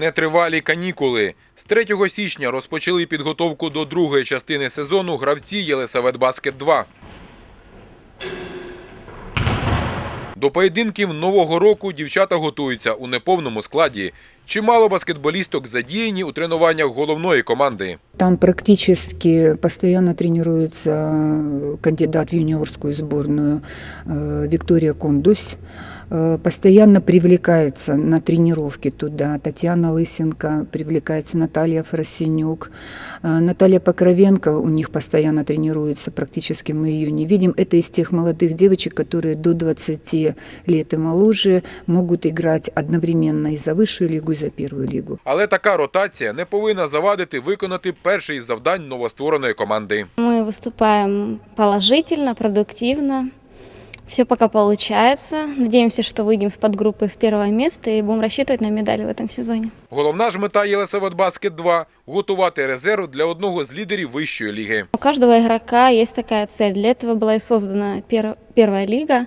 Нетривалі канікули. З 3 січня розпочали підготовку до другої частини сезону гравці Єлисаветбаскет 2. До поєдинків нового року дівчата готуються у неповному складі. Чимало баскетболісток задіяні у тренуваннях головної команди. Там практически постоянно тренируется э, кандидат в юниорскую сборную э, Виктория Кондусь. Э, Постоянно привлекается на тренировки туда Татьяна Лысенко, привлекается Наталья Фросинюк. Э, Наталья Покровенко у них постоянно тренируется, практически мы ее не видим. Это из тех молодых девочек, которые до 20 лет и моложе могут играть одновременно и за высшую лигу, и за первую лигу. Але така ротація не повинна завадити виконати перше із завдань новоствореної команди. Мы выступаем положительно, продуктивно. Все пока получается. Надеемся, что выйдем с подгруппы с первого места и будем рассчитывать на медали в этом сезоне. Головна ж мета Єлисаветбаскет 2 – готувати резерв для одного з лідерів вищої ліги. У каждого игрока есть такая цель. Для этого была и создана пер- первая лига,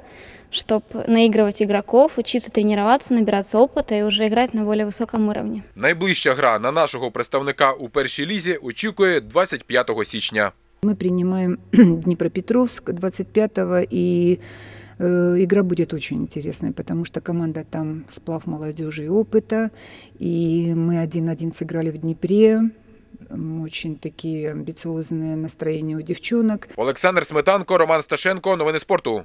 чтобы наигрывать игроков, учиться тренироваться, набираться опыта и уже играть на более высоком уровне. Найближча гра на нашого представника у першій лізі очікує 25 січня. Мы принимаем Днепропетровск 25-го, и э, игра будет очень интересной, потому что команда там сплав молодежи и опыта, и мы один-один сыграли в Днепре, М, очень такие амбициозные настроения у девчонок. Олександр Сметанко, Роман Сташенко. Новини спорту.